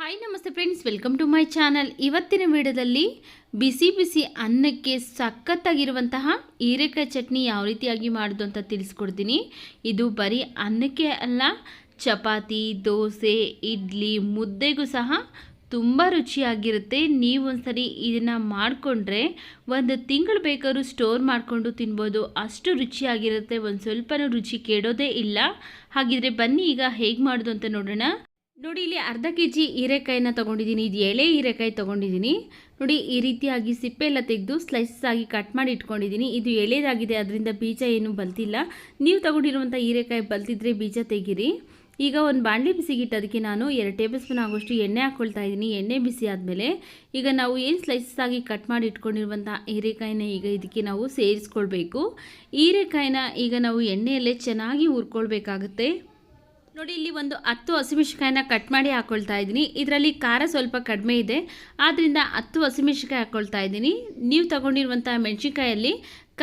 Hi ನಮಸ್ತೆ friends welcome to my channel ಇವತ್ತಿನ ವಿಡಿಯೋದಲ್ಲಿ ಬಿಸಿ ಬಿಸಿ ಅನ್ನಕ್ಕೆ ಸಖತ್ತಾಗಿರುವಂತಹ ಹೀರೆಕಾಯಿ ಚಟ್ನಿ ಯಾವ ರೀತಿಯಾಗಿ ಮಾಡೋದು ಅಂತ ತಿಳಿಸ್ಕೊಡ್ತೀನಿ ಇದು ಬರೀ ಅನ್ನಕ್ಕೆ ಅಲ್ಲ ಚಪಾತಿ ದೋಸೆ ಇಡ್ಲಿ ಮುದ್ದೆಗೂ ಸಹ ತುಂಬ ರುಚಿಯಾಗಿರುತ್ತೆ ನೀವು ಒಂದ್ಸರಿ ಇದನ್ನು ಮಾಡಿಕೊಂಡ್ರೆ ಒಂದು ತಿಂಗಳು ಬೇಕಾದ್ರೂ ಸ್ಟೋರ್ ಮಾಡಿಕೊಂಡು ತಿನ್ಬೋದು ಅಷ್ಟು ರುಚಿಯಾಗಿರುತ್ತೆ ಒಂದು ಸ್ವಲ್ಪನೂ ರುಚಿ ಕೆಡೋದೇ ಇಲ್ಲ ಹಾಗಿದ್ರೆ ಬನ್ನಿ ಈಗ ಹೇಗೆ ಮಾಡೋದು ಅಂತ ನೋಡೋಣ ನೋಡಿ, ಇಲ್ಲಿ ಅರ್ಧ ಕೆ ಜಿ ಹೀರೆಕಾಯಿನ ತೊಗೊಂಡಿದ್ದೀನಿ. ಇದು ಎಳೆ ಹೀರೆಕಾಯಿ ತೊಗೊಂಡಿದ್ದೀನಿ. ನೋಡಿ, ಈ ರೀತಿಯಾಗಿ ಸಿಪ್ಪೆ ಎಲ್ಲ ತೆಗೆದು ಸ್ಲೈಸಸ್ ಆಗಿ ಕಟ್ ಮಾಡಿ ಇಟ್ಕೊಂಡಿದ್ದೀನಿ. ಇದು ಎಳೆದಾಗಿದೆ, ಅದರಿಂದ ಬೀಜ ಏನು ಬಲ್ತಿಲ್ಲ. ನೀವು ತೊಗೊಂಡಿರುವಂಥ ಹೀರೆಕಾಯಿ ಬಲ್ತಿದ್ರೆ ಬೀಜ ತೆಗೀರಿ. ಈಗ ಒಂದು ಬಾಣಲಿ ಬಿಸಿಗಿಟ್ಟು, ಅದಕ್ಕೆ ನಾನು ಎರಡು ಟೇಬಲ್ ಸ್ಪೂನ್ ಆಗೋಷ್ಟು ಎಣ್ಣೆ ಹಾಕ್ಕೊಳ್ತಾ ಇದ್ದೀನಿ. ಎಣ್ಣೆ ಬಿಸಿ ಆದಮೇಲೆ ಈಗ ನಾವು ಏನು ಸ್ಲೈಸಸ್ ಆಗಿ ಕಟ್ ಮಾಡಿ ಇಟ್ಕೊಂಡಿರುವಂಥ ಹೀರೆಕಾಯಿನ ಈಗ ಇದಕ್ಕೆ ನಾವು ಸೇರಿಸ್ಕೊಳ್ಬೇಕು. ಹೀರೆಕಾಯಿನ ಈಗ ನಾವು ಎಣ್ಣೆಯಲ್ಲೇ ಚೆನ್ನಾಗಿ ಹುರ್ಕೊಳ್ಬೇಕಾಗುತ್ತೆ. ನೋಡಿ, ಇಲ್ಲಿ ಒಂದು ಹತ್ತು ಹಸಿಮೆಣ್ಸಿಕಾಯಿನ ಕಟ್ ಮಾಡಿ ಹಾಕ್ಕೊಳ್ತಾ ಇದ್ದೀನಿ. ಇದರಲ್ಲಿ ಖಾರ ಸ್ವಲ್ಪ ಕಡಿಮೆ ಇದೆ. ಆದ್ದರಿಂದ ಹತ್ತು ಹಸಿಮೆಣ್ಸಿಕಾಯಿ ಹಾಕ್ಕೊಳ್ತಾ ಇದ್ದೀನಿ. ನೀವು ತಗೊಂಡಿರುವಂಥ ಮೆಣಸಿನ್ಕಾಯಲ್ಲಿ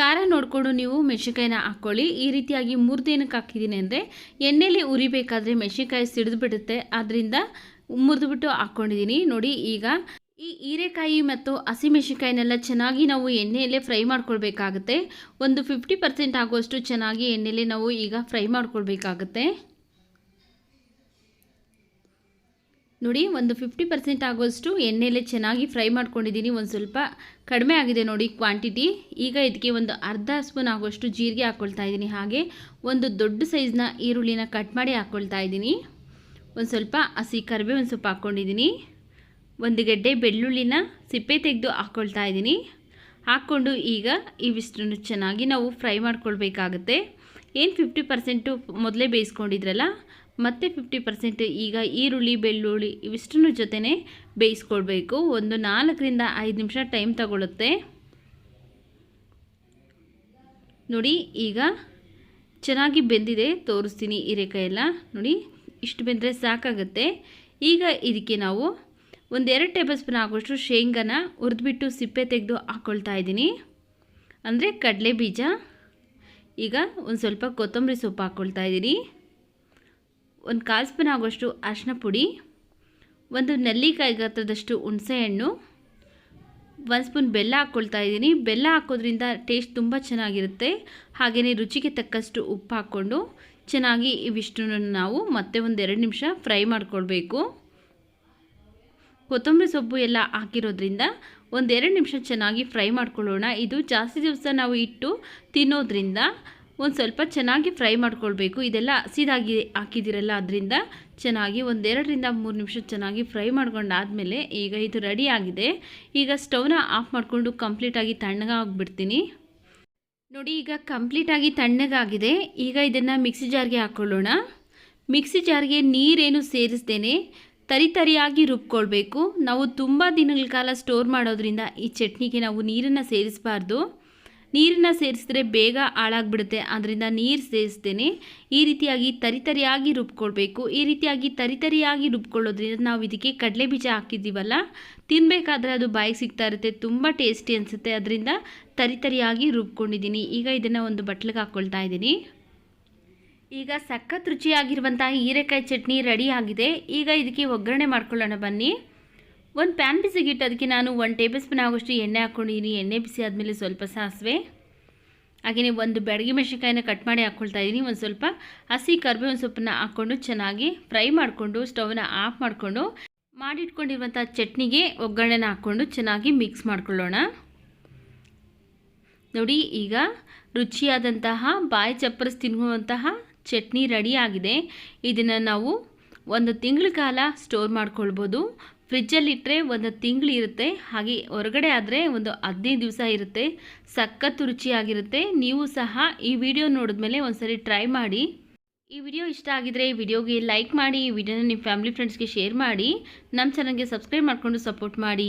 ಖಾರ ನೋಡಿಕೊಂಡು ನೀವು ಮೆಣಸಿನ್ಕಾಯಿನ ಹಾಕ್ಕೊಳ್ಳಿ. ಈ ರೀತಿಯಾಗಿ ಮುರಿದೇನಕ್ಕೆ ಹಾಕಿದ್ದೀನಿ ಅಂದರೆ, ಎಣ್ಣೆಲಿ ಉರಿಬೇಕಾದ್ರೆ ಸಿಡಿದು ಬಿಡುತ್ತೆ ಆದ್ದರಿಂದ ಮುರಿದುಬಿಟ್ಟು ಹಾಕ್ಕೊಂಡಿದ್ದೀನಿ ನೋಡಿ, ಈಗ ಈ ಹೀರೆಕಾಯಿ ಮತ್ತು ಹಸಿಮೆಣಸಿನ್ಕಾಯಿನೆಲ್ಲ ಚೆನ್ನಾಗಿ ನಾವು ಎಣ್ಣೆಯಲ್ಲೇ ಫ್ರೈ ಮಾಡ್ಕೊಳ್ಬೇಕಾಗುತ್ತೆ. ಒಂದು ಫಿಫ್ಟಿ ಪರ್ಸೆಂಟ್ ಆಗುವಷ್ಟು ಚೆನ್ನಾಗಿ ಎಣ್ಣೆಯಲ್ಲೇ ನಾವು ಈಗ ಫ್ರೈ ಮಾಡ್ಕೊಳ್ಬೇಕಾಗುತ್ತೆ. ನೋಡಿ, ಒಂದು ಫಿಫ್ಟಿ ಪರ್ಸೆಂಟ್ ಆಗೋಷ್ಟು ಎಣ್ಣೆಲೆ ಚೆನ್ನಾಗಿ ಫ್ರೈ ಮಾಡ್ಕೊಂಡಿದ್ದೀನಿ. ಒಂದು ಸ್ವಲ್ಪ ಕಡಿಮೆ ಆಗಿದೆ ನೋಡಿ ಕ್ವಾಂಟಿಟಿ ಈಗ ಇದಕ್ಕೆ ಒಂದು ಅರ್ಧ ಸ್ಪೂನ್ ಆಗೋಷ್ಟು ಜೀರಿಗೆ ಹಾಕ್ಕೊಳ್ತಾ ಇದ್ದೀನಿ. ಹಾಗೆ ಒಂದು ದೊಡ್ಡ ಸೈಜ್ನ ಈರುಳ್ಳಿನ ಕಟ್ ಮಾಡಿ ಹಾಕ್ಕೊಳ್ತಾ ಇದ್ದೀನಿ. ಒಂದು ಸ್ವಲ್ಪ ಹಸಿ ಒಂದು ಸ್ವಲ್ಪ ಹಾಕ್ಕೊಂಡಿದ್ದೀನಿ ಒಂದು ಗೆಡ್ಡೆ ಬೆಳ್ಳುಳ್ಳಿನ ಸಿಪ್ಪೆ ತೆಗೆದು ಹಾಕ್ಕೊಳ್ತಾ ಇದ್ದೀನಿ. ಹಾಕ್ಕೊಂಡು ಈಗ ಇವಿಷ್ಟನ್ನು ಚೆನ್ನಾಗಿ ನಾವು ಫ್ರೈ ಮಾಡ್ಕೊಳ್ಬೇಕಾಗತ್ತೆ. ಏನು ಫಿಫ್ಟಿ ಪರ್ಸೆಂಟು ಮೊದಲೇ ಬೇಯಿಸ್ಕೊಂಡಿದ್ರಲ್ಲ ಮತ್ತು ಫಿಫ್ಟಿ ಪರ್ಸೆಂಟ್ ಈಗ ಈರುಳ್ಳಿ, ಬೆಳ್ಳುಳ್ಳಿ ಇವಿಷ್ಟನ್ನು ಜೊತೆನೇ ಬೇಯಿಸ್ಕೊಳ್ಬೇಕು. ಒಂದು ನಾಲ್ಕರಿಂದ ಐದು ನಿಮಿಷ ಟೈಮ್ ತಗೊಳುತ್ತೆ. ನೋಡಿ, ಈಗ ಚೆನ್ನಾಗಿ ಬೆಂದಿದೆ. ತೋರಿಸ್ತೀನಿ ಹೀರೆಕಾಯೆಲ್ಲ ನೋಡಿ, ಇಷ್ಟು ಬೆಂದರೆ ಸಾಕಾಗುತ್ತೆ. ಈಗ ಇದಕ್ಕೆ ನಾವು ಒಂದೆರಡು ಟೇಬಲ್ ಸ್ಪೂನ್ ಆಗೋಷ್ಟು ಶೇಂಗಾನ ಹುರಿದ್ಬಿಟ್ಟು ಸಿಪ್ಪೆ ತೆಗೆದು ಹಾಕ್ಕೊಳ್ತಾ ಇದ್ದೀನಿ. ಅಂದರೆ ಕಡಲೆ ಬೀಜ. ಈಗ ಒಂದು ಸ್ವಲ್ಪ ಕೊತ್ತಂಬರಿ ಸೊಪ್ಪು ಹಾಕ್ಕೊಳ್ತಾ ಇದ್ದೀನಿ. ಒಂದು ಕಾಲು ಸ್ಪೂನ್ ಆಗೋಷ್ಟು ಅರಿಶಿನ ಪುಡಿ, ಒಂದು ನೆಲ್ಲಿಕಾಯಿ ಗಾತ್ರದಷ್ಟು ಹುಣಸೆಹಣ್ಣು ಒಂದು ಸ್ಪೂನ್ ಬೆಲ್ಲ ಹಾಕ್ಕೊಳ್ತಾ ಇದ್ದೀನಿ. ಬೆಲ್ಲ ಹಾಕೋದ್ರಿಂದ ಟೇಸ್ಟ್ ತುಂಬ ಚೆನ್ನಾಗಿರುತ್ತೆ. ಹಾಗೆಯೇ ರುಚಿಗೆ ತಕ್ಕಷ್ಟು ಉಪ್ಪು ಹಾಕ್ಕೊಂಡು ಚೆನ್ನಾಗಿ ಇವಿಷ್ಟನ್ನು ನಾವು ಮತ್ತೆ ಒಂದು ಎರಡು ನಿಮಿಷ ಫ್ರೈ ಮಾಡ್ಕೊಳ್ಬೇಕು. ಕೊತ್ತಂಬರಿ ಸೊಪ್ಪು ಎಲ್ಲ ಹಾಕಿರೋದ್ರಿಂದ ಒಂದೆರಡು ನಿಮಿಷ ಚೆನ್ನಾಗಿ ಫ್ರೈ ಮಾಡ್ಕೊಳ್ಳೋಣ. ಇದು ಜಾಸ್ತಿ ದಿವಸ ನಾವು ಇಟ್ಟು ತಿನ್ನೋದ್ರಿಂದ ಒಂದು ಸ್ವಲ್ಪ ಚೆನ್ನಾಗಿ ಫ್ರೈ ಮಾಡ್ಕೊಳ್ಬೇಕು. ಇದೆಲ್ಲ ಹಸಿದಾಗಿ ಹಾಕಿದಿರಲ್ಲ, ಅದರಿಂದ ಚೆನ್ನಾಗಿ ಒಂದೆರಡರಿಂದ ಮೂರು ನಿಮಿಷ ಚೆನ್ನಾಗಿ ಫ್ರೈ ಮಾಡ್ಕೊಂಡಾದಮೇಲೆ ಈಗ ಇದು ರೆಡಿ ಆಗಿದೆ. ಈಗ ಸ್ಟವ್ನ ಆಫ್ ಮಾಡಿಕೊಂಡು ಕಂಪ್ಲೀಟಾಗಿ ತಣ್ಣಗಾಗ್ಬಿಡ್ತೀನಿ ನೋಡಿ, ಈಗ ಕಂಪ್ಲೀಟಾಗಿ ತಣ್ಣಗಾಗಿದೆ ಈಗ ಇದನ್ನು ಮಿಕ್ಸಿ ಜಾರ್ಗೆ ಹಾಕ್ಕೊಳ್ಳೋಣ ಮಿಕ್ಸಿ ಜಾರ್ಗೆ ನೀರೇನು ಸೇರಿಸ್ದೇನೆ ತರಿ ತರಿಯಾಗಿ ರುಬ್ಕೊಳ್ಬೇಕು. ನಾವು ತುಂಬ ದಿನಗಳ ಕಾಲ ಸ್ಟೋರ್ ಮಾಡೋದ್ರಿಂದ ಈ ಚಟ್ನಿಗೆ ನಾವು ನೀರನ್ನು ಸೇರಿಸಬಾರ್ದು. ನೀರನ್ನು ಸೇರಿಸಿದ್ರೆ ಬೇಗ ಹಾಳಾಗ್ಬಿಡುತ್ತೆ. ಅದರಿಂದ ನೀರು ಸೇರಿಸ್ತೇನೆ. ಈ ರೀತಿಯಾಗಿ ತರಿತರಿಯಾಗಿ ರುಬ್ಕೊಳ್ಬೇಕು. ಈ ರೀತಿಯಾಗಿ ತರಿತರಿಯಾಗಿ ರುಬ್ಕೊಳ್ಳೋದ್ರಿಂದ ನಾವು ಇದಕ್ಕೆ ಕಡಲೆ ಬೀಜ ಹಾಕಿದ್ದೀವಲ್ಲ ತಿನ್ನಬೇಕಾದ್ರೆ ಅದು ಬಾಯಿಗೆ ಸಿಗ್ತಾ ಇರುತ್ತೆ. ತುಂಬ ಟೇಸ್ಟಿ ಅನಿಸುತ್ತೆ. ಅದರಿಂದ ತರಿತರಿಯಾಗಿ ರುಬ್ಕೊಂಡಿದ್ದೀನಿ. ಈಗ ಇದನ್ನು ಒಂದು ಬಟ್ಲಿಗೆ ಹಾಕ್ಕೊಳ್ತಾ ಇದ್ದೀನಿ. ಈಗ ಸಖತ್ ರುಚಿಯಾಗಿರುವಂಥ ಹೀರೆಕಾಯಿ ಚಟ್ನಿ ರೆಡಿ ಆಗಿದೆ. ಈಗ ಇದಕ್ಕೆ ಒಗ್ಗರಣೆ ಮಾಡ್ಕೊಳ್ಳೋಣ ಬನ್ನಿ. ಒಂದು ಪ್ಯಾನ್ ಬಿಸಿಗಿಟ್ಟು, ಅದಕ್ಕೆ ನಾನು ಒಂದು ಟೇಬಲ್ ಸ್ಪೂನ್ ಆಗೋಷ್ಟು ಎಣ್ಣೆ ಹಾಕ್ಕೊಂಡಿದ್ದೀನಿ ಎಣ್ಣೆ ಬಿಸಿ ಆದಮೇಲೆ ಸ್ವಲ್ಪ ಸಾಸಿವೆ. ಹಾಗೆಯೇ ಒಂದು ಬೆಳಗ್ಗೆ ಮೆಣಸಿನ್ಕಾಯಿನ ಕಟ್ ಮಾಡಿ ಹಾಕ್ಕೊಳ್ತಾ ಇದ್ದೀನಿ ಒಂದು ಸ್ವಲ್ಪ ಹಸಿ ಕರ್ಬೇವಿನ ಸೊಪ್ಪನ್ನ ಹಾಕ್ಕೊಂಡು ಚೆನ್ನಾಗಿ ಫ್ರೈ ಮಾಡಿಕೊಂಡು, ಸ್ಟವ್ನ ಆಫ್ ಮಾಡಿಕೊಂಡು ಮಾಡಿಟ್ಕೊಂಡಿರುವಂಥ ಚಟ್ನಿಗೆ ಒಗ್ಗರಣೆನ ಹಾಕ್ಕೊಂಡು ಚೆನ್ನಾಗಿ ಮಿಕ್ಸ್ ಮಾಡ್ಕೊಳ್ಳೋಣ. ನೋಡಿ, ಈಗ ರುಚಿಯಾದಂತಹ ಬಾಯಿ ಚಪ್ಪರಿಸಿ ತಿನ್ನುವಂತಹ ಚಟ್ನಿ ರೆಡಿ ಆಗಿದೆ. ಇದನ್ನು ನಾವು ಒಂದು ತಿಂಗಳ ಕಾಲ ಸ್ಟೋರ್ ಮಾಡ್ಕೊಳ್ಬೋದು. ಫ್ರಿಜ್ಜಲ್ಲಿಟ್ಟರೆ ಒಂದು ತಿಂಗಳು ಇರುತ್ತೆ. ಹಾಗೆ ಹೊರಗಡೆ ಆದರೆ ಒಂದು ಹದಿನೈದು ದಿವಸ ಇರುತ್ತೆ. ಸಖತ್ತು ರುಚಿಯಾಗಿರುತ್ತೆ. ನೀವು ಸಹ ಈ ವಿಡಿಯೋ ನೋಡಿದ್ಮೇಲೆ ಒಂದ್ಸರಿ ಟ್ರೈ ಮಾಡಿ. ಈ ವಿಡಿಯೋ ಇಷ್ಟ ಆಗಿದ್ರೆ ಈ ವಿಡಿಯೋಗೆ ಲೈಕ್ ಮಾಡಿ, ಈ ವಿಡಿಯೋನ ನಿಮ್ಮ ಫ್ಯಾಮಿಲಿ ಫ್ರೆಂಡ್ಸ್ಗೆ ಶೇರ್ ಮಾಡಿ. ನಮ್ಮ ಚಾನಲ್ಗೆ ಸಬ್ಸ್ಕ್ರೈಬ್ ಮಾಡಿಕೊಂಡು ಸಪೋರ್ಟ್ ಮಾಡಿ.